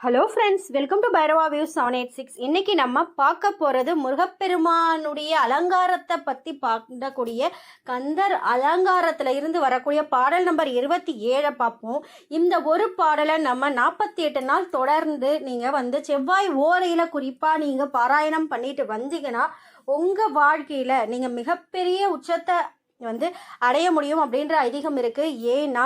Hello friends welcome to Bhairava view seven eight six இன்னைக்கு நம்ம பார்க்க போகிறது முருகப்பெருமானுடைய அலங்காரத்தை பற்றி பார்க்கக்கூடிய கந்தர் அலங்காரத்தில் இருந்து வரக்கூடிய பாடல் நம்பர் இருபத்தி ஏழை பார்ப்போம். இந்த ஒரு பாடலை நம்ம நாற்பத்தி எட்டு நாள் தொடர்ந்து நீங்கள் வந்து செவ்வாய் ஓரையில் குறிப்பாக நீங்கள் பாராயணம் பண்ணிட்டு வந்தீங்கன்னா உங்கள் வாழ்க்கையில் நீங்கள் மிகப்பெரிய உச்சத்தை வந்து அடைய முடியும் அப்படின்ற ஐதீகம் இருக்குது ஏன்னா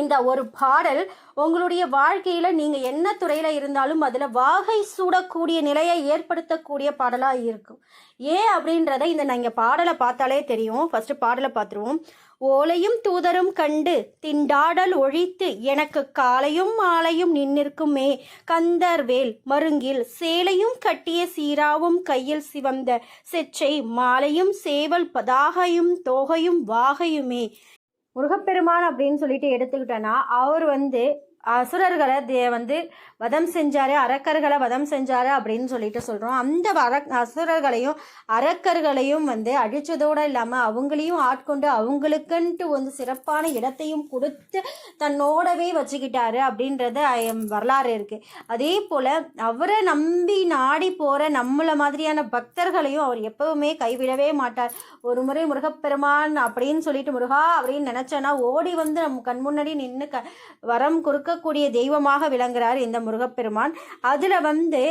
இந்த ஒரு பாடல் உங்களுடைய வாழ்க்கையில நீங்க என்ன துறையில இருந்தாலும் அதுல வாகை சூடக்கூடிய நிலையை ஏற்படுத்தக்கூடிய பாடலா இருக்கும். ஏன் அப்படின்றத இந்த நீங்க பாடலை பார்த்தாலே தெரியும். ஃபர்ஸ்ட் பாடலை பார்த்துருவோம். ஓலையும் தூதரும் கண்டு திண்டாடல் ஒழித்து எனக்கு காலையும் மாலையும் நின்னிருக்குமே. கந்தர்வேல் மருங்கில் சேலையும் கட்டிய சீராவும் கையில் சிவந்த செச்சை மாலையும் சேவல் பதாகையும் தோகையும் வாகையுமே. முருகப்பெருமான் அப்படின்னு சொல்லிட்டு எடுத்துக்கிட்டோன்னா அவர் வந்து அசுரர்களை தே- வந்து வதம் செஞ்சாரு அரக்கர்களை வதம் செஞ்சாரு அப்படின்னு சொல்லிட்டு சொல்கிறோம் அந்த அர அசுரர்களையும் அரக்கர்களையும் வந்து அழிச்சதோடு இல்லாமல் அவங்களையும் ஆட்கொண்டு அவங்களுக்குன்ட்டு வந்து சிறப்பான இடத்தையும் கொடுத்து தன்னோடவே வச்சுக்கிட்டாரு அப்படின்றது வரலாறு இருக்குது அதே போல் அவரை நம்பி நாடி போகிற நம்மளை மாதிரியான பக்தர்களையும் அவர் எப்பவுமே கைவிடவே மாட்டார். ஒரு முறை முருகப்பெருமான் அப்படின்னு சொல்லிட்டு முருகா அப்படின்னு நினச்சோன்னா ஓடி வந்து நம்ம கண் முன்னாடி நின்று க வரம் பார்க்கக்கூடிய தெய்வமாக விளங்குறார் இந்த முருகப்பெருமான். அதில் வந்து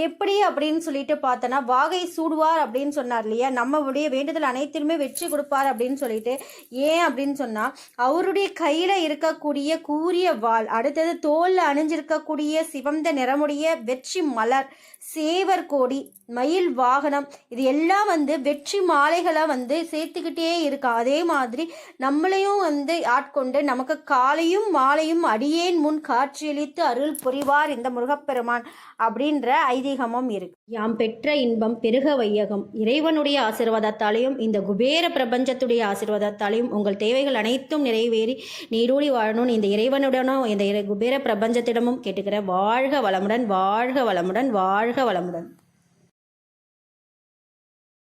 எப்படி அப்படின்னு சொல்லிட்டு பார்த்தோன்னா வாகை சூடுவார் அப்படின்னு சொன்னார் இல்லையா? நம்மளுடைய வேண்டுதல் அனைத்திலுமே வெற்றி கொடுப்பார் அப்படின்னு சொல்லிட்டு ஏன் அப்படின்னு சொன்னால் அவருடைய கையில் இருக்கக்கூடிய கூரிய வாள் அடுத்தது தோலில் அணிஞ்சிருக்கக்கூடிய சிவந்த நிறமுடைய வெற்றி மலர் சேவர் கோடி மயில் வாகனம் இது எல்லாம் வந்து வெற்றி மாலைகளை வந்து சேர்த்துக்கிட்டே இருக்கா. அதே மாதிரி நம்மளையும் வந்து ஆட்கொண்டு நமக்கு காலையும் மாலையும் அடியேன் முன் காட்சியளித்து அருள் புரிவார் இந்த முருகப்பெருமான் அப்படின்ற ஐதீகமும் இருக்கு. யாம் பெற்ற இன்பம் பெருக வையகம். இறைவனுடைய ஆசீர்வாதத்தாலையும் இந்த குபேர பிரபஞ்சத்துடைய ஆசீர்வாதத்தாலையும் உங்கள் தேவைகள் அனைத்தும் நிறைவேறி நீடூழி வாழணும்னு இந்த இறைவனுடனும் இந்த இறை குபேர பிரபஞ்சத்திடமும் கேட்டுக்கிற வாழ்க வளமுடன் வாழ்க வளமுடன் வாழ்க வளமுடன்.